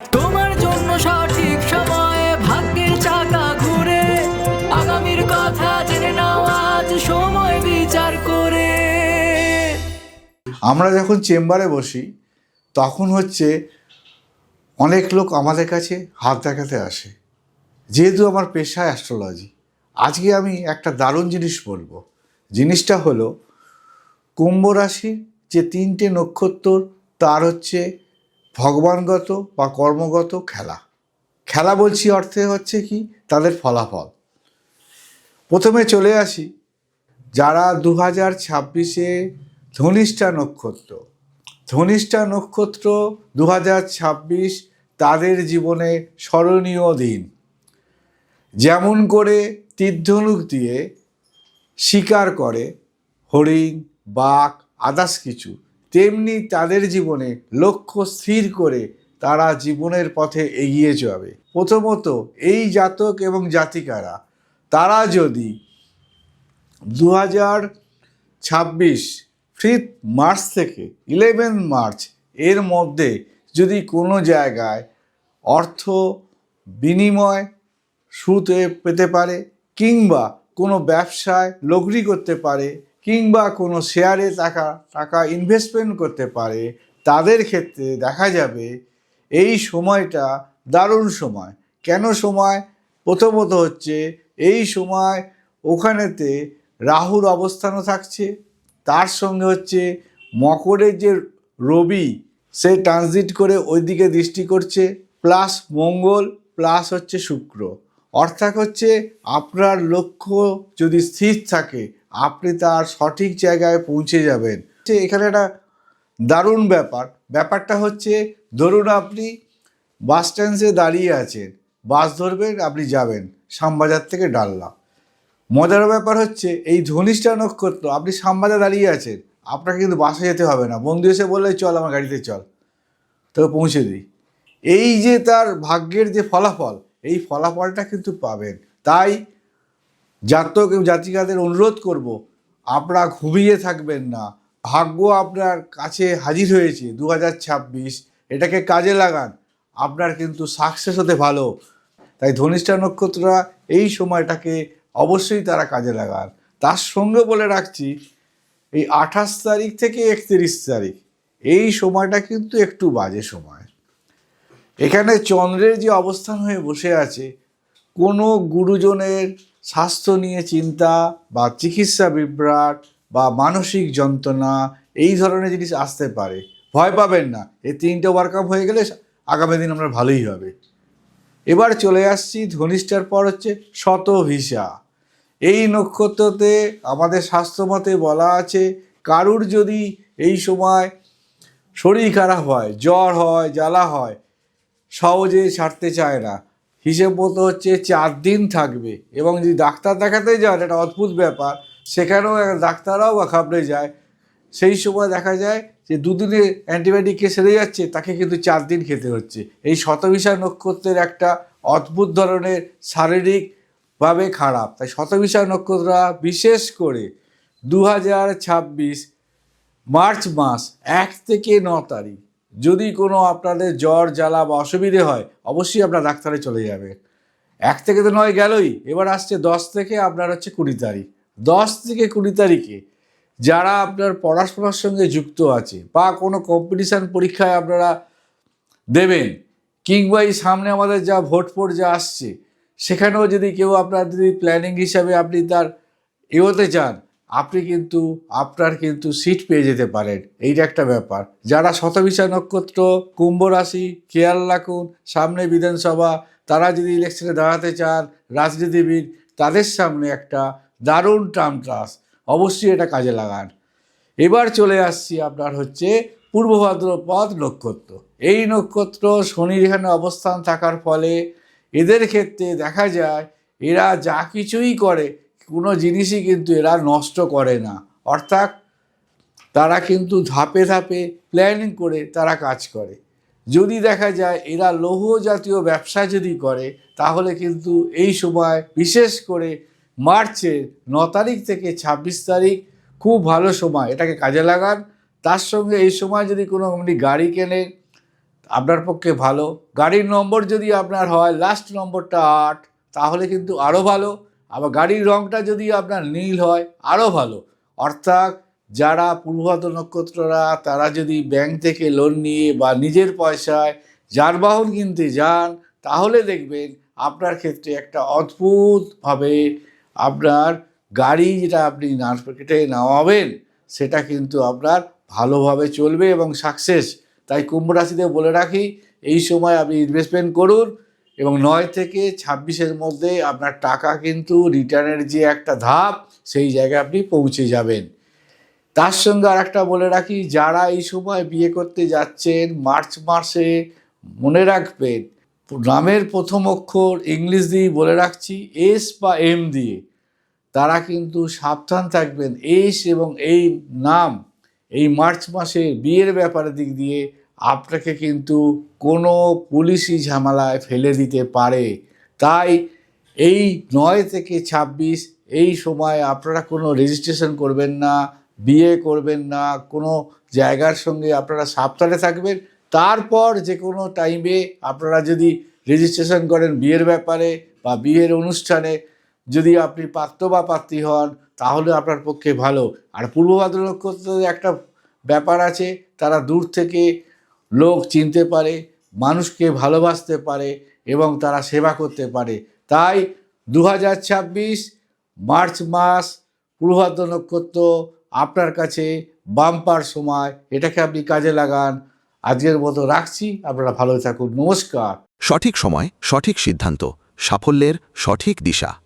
তোমার জন্য সঠিক সময়ে ভাগ্যের চাকা ঘুরে আগামীর কথা জেনে নাও আজ সময় বিচার করে। আমরা যখন চেম্বারে বসি, তখন হচ্ছে অনেক লোক আমাদের কাছে হাত দেখাতে আসে। যেহেতু আমার পেশায় অ্যাস্ট্রোলজি আজকে আমি একটা দারুণ জিনিস বলব। জিনিসটা হলো, কুম্ভ রাশির যে তিনটে নক্ষত্র, তার হচ্ছে ভগবানগত বা কর্মগত খেলা। খেলা বলছি অর্থে হচ্ছে কি? তাদের ফলাফল। প্রথমে চলে আসি, যারা দু হাজার ছাব্বিশে ধনিষ্ঠা নক্ষত্র। ধনিষ্ঠা নক্ষত্র দু হাজার ছাব্বিশ তাদের জীবনে স্মরণীয় দিন। যেমন করে তীর্ধনুক দিয়ে শিকার করে, হরিণ, বাঘ আদার্স কিছু। তেমনি তাদের জীবনে লক্ষ্য স্থির করে তারা জীবনের পথে এগিয়ে যাবে। প্রথমত, এই জাতক এবং জাতিকারা, তারা যদি দু হাজার ছাব্বিশ ফিফথ মার্চ থেকে ইলেভেন মার্চ এর মধ্যে যদি কোনো জায়গায় অর্থ বিনিময় সুদে পেতে পারে কিংবা কোনো ব্যবসায় লগ্নি করতে পারে কিংবা কোনো শেয়ারে টাকা টাকা ইনভেস্টমেন্ট করতে পারে, তাদের ক্ষেত্রে দেখা যাবে এই সময়টা দারুণ সময়। কেন সময়? প্রথমত হচ্ছে এই সময় ওখানেতে রাহুর অবস্থানও থাকছে, তার সঙ্গে হচ্ছে মকরের যে রবি, সে ট্রানজিট করে ওইদিকে দৃষ্টি করছে প্লাস মঙ্গল প্লাস হচ্ছে শুক্র। অর্থাৎ হচ্ছে আপনার লক্ষ্য যদি স্থির থাকে আপনি তার সঠিক জায়গায় পৌঁছে যাবেন। এখানে একটা দারুণ ব্যাপার। ব্যাপারটা হচ্ছে, ধরুন আপনি বাস স্ট্যান্ডে দাঁড়িয়ে আছেন, বাস ধরবেন, আপনি যাবেন, শ্যামবাজার থেকে ডালনা। মজার ব্যাপার হচ্ছে, এই ধনিষ্ঠা নক্ষত্র আপনি শ্যামবাজার দাঁড়িয়ে আছেন, আপনাকে কিন্তু বাসে যেতে হবে না। বন্ধু এসে বললে, চল আমার গাড়িতে চল, তোকে পৌঁছে দিই। এই যে তার ভাগ্যের যে ফলাফল, এই ফলাফলটা কিন্তু পাবেন। তাই জাতক এবং জাতিকাদের অনুরোধ করব, আপনারা ঘুমিয়ে থাকবেন না। ভাগ্য আপনার কাছে হাজির হয়েছে দু হাজার ছাব্বিশ, এটাকে কাজে লাগান, আপনার কিন্তু সাকসেস হতে ভালো। তাই ধনিষ্ঠা নক্ষত্ররা এই সময়টাকে অবশ্যই তারা কাজে লাগান। তার সঙ্গে বলে রাখছি, এই আঠাশ তারিখ থেকে একত্রিশ তারিখ, এই সময়টা কিন্তু একটু বাজে সময়। এখানে চন্দ্রের যে অবস্থান হয়ে বসে আছে, কোনো গুরুজনের স্বাস্থ্য নিয়ে চিন্তা বা চিকিৎসা বিভ্রাট বা মানসিক যন্ত্রণা, এই ধরনের জিনিস আসতে পারে। ভয় পাবেন না। এই তিনটে ওয়ার্কআপ হয়ে গেলে আগামী দিন আমরা ভালোই হবে। এবার চলে আসছি ধনিষ্ঠার পর হচ্ছে শত ভিসা এই নক্ষত্রতে আমাদের স্বাস্থ্যমতে বলা আছে, কারুর যদি এই সময় শরীর খারাপ হয়, জ্বর হয়, জ্বালা হয়, সহজে ছাড়তে চায় না। হিসেব মতো হচ্ছে চার দিন থাকবে। এবং যদি ডাক্তার দেখাতে যান, এটা অদ্ভুত ব্যাপার, সেখানেও ডাক্তাররাও বা ঘাবড়ে যায়। সেই সময় দেখা যায় যে দুদিনে অ্যান্টিবায়োটিক সেরে যাচ্ছে, তাকে কিন্তু চার দিন খেতে হচ্ছে। এই শতবিশা নক্ষত্রের একটা অদ্ভুত ধরনের শারীরিকভাবে খারাপ। তাই শতবিশা নক্ষত্ররা বিশেষ করে দু হাজার ছাব্বিশ মার্চ মাস এক থেকে ন তারিখ যদি কোনো আপনাদের জ্বর, জ্বালা বা অসুবিধে হয়, অবশ্যই আপনার ডাক্তারে চলে যাবে। এক থেকে তো নয় গেলই, এবার আসছে দশ থেকে আপনার হচ্ছে কুড়ি তারিখ। দশ থেকে কুড়ি তারিখে যারা আপনার পড়াশোনার সঙ্গে যুক্ত আছে বা কোনো কম্পিটিশান পরীক্ষায় আপনারা দেবেন, কিংবা এই সামনে আমাদের যা ভোট ফোট যা আসছে, সেখানেও যদি কেউ আপনার যদি প্ল্যানিং হিসাবে আপনি তার এগোতে চান আপনি কিন্তু, আপনার কিন্তু সিট পেয়ে যেতে পারেন। এইটা একটা ব্যাপার। যারা শতবিশা নক্ষত্র, কুম্ভ রাশি খেয়াল রাখুন সামনে বিধানসভা, তারা যদি ইলেকশনে দাঁড়াতে চান, রাজনীতিবিদ, তাদের সামনে একটা দারুণ টার্ম ট্রাস অবশ্যই এটা কাজে লাগান। এবার চলে আসছি আপনার হচ্ছে পূর্ব ভাদ্রপদ নক্ষত্র। এই নক্ষত্র শনির এখানে অবস্থান থাকার ফলে এদের ক্ষেত্রে দেখা যায়, এরা যা কিছুই করে কোনো জিনিসই কিন্তু এরা নষ্ট করে না। অর্থাৎ তারা কিন্তু ধাপে ধাপে প্ল্যানিং করে তারা কাজ করে। যদি দেখা যায় এরা লৌহ জাতীয় ব্যবসা যদি করে, তাহলে কিন্তু এই সময় বিশেষ করে মার্চের ন তারিখ থেকে ছাব্বিশ তারিখ খুব ভালো সময় এটাকে কাজে লাগান। তার সঙ্গে এই সময় যদি কোনো আপনি গাড়ি কেনেন, আপনার পক্ষে ভালো। গাড়ির নম্বর যদি আপনার হয় লাস্ট নম্বরটা আট, তাহলে কিন্তু আরও ভালো। আবার গাড়ির রঙটা যদি আপনার নীল হয় আরও ভালো। অর্থাৎ যারা পূর্বভাদ নক্ষত্ররা, তারা যদি ব্যাংক থেকে লোন নিয়ে বা নিজের পয়সায় যানবাহন কিনতে যান, তাহলে দেখবেন আপনার ক্ষেত্রে একটা অদ্ভুতভাবে আপনার গাড়ি যেটা আপনি মার্কেটে নামাবেন, সেটা কিন্তু আপনার ভালোভাবে চলবে এবং সাকসেস তাই কুম্ভ রাশিতে বলে রাখি, এই সময় আপনি ইনভেস্টমেন্ট করুন এবং নয় থেকে ছাব্বিশের মধ্যে আপনার টাকা কিন্তু রিটার্নের যে একটা ধাপ, সেই জায়গায় আপনি পৌঁছে যাবেন। তার সঙ্গে আর একটা বলে রাখি, যারা এই সময় বিয়ে করতে যাচ্ছেন, মার্চ মাসে মনে রাখবেন, নামের প্রথম অক্ষর ইংলিশ দিয়ে বলে রাখছি, এস বা এম দিয়ে। তারা কিন্তু সাবধান থাকবেন, এস এবং এই নাম, এই মার্চ মাসে বিয়ের ব্যাপারের দিক দিয়ে আপনাকে কিন্তু কোনো পুলিশি ঝামেলায় ফেলে দিতে পারে। তাই এই নয় থেকে ছাব্বিশ, এই সময় আপনারা কোনো রেজিস্ট্রেশন করবেন না, বিয়ে করবেন না, কোনো জায়গার সঙ্গে আপনারা সাবধানে থাকবেন। তারপর যে কোনো টাইমে আপনারা যদি রেজিস্ট্রেশন করেন বিয়ের ব্যাপারে বা বিয়ের অনুষ্ঠানে, যদি আপনি পাত্র বা পাত্রী হন, তাহলে আপনার পক্ষে ভালো। আর পূর্ব ভাদ্র নক্ষত্রের একটা ব্যাপার আছে, তারা দূর থেকে লোক চিনতে পারে, মানুষকে ভালোবাসতে পারে এবং তারা সেবা করতে পারে। তাই দু মার্চ মাস পূর্বাদ্র নক্ষত্র আপনার কাছে বাম্পার সময়। এটাকে আপনি কাজে লাগান। আজকের মতো রাখছি। আপনারা ভালো থাকুন। নমস্কার। সঠিক সময়, সঠিক সিদ্ধান্ত, সাফল্যের সঠিক দিশা।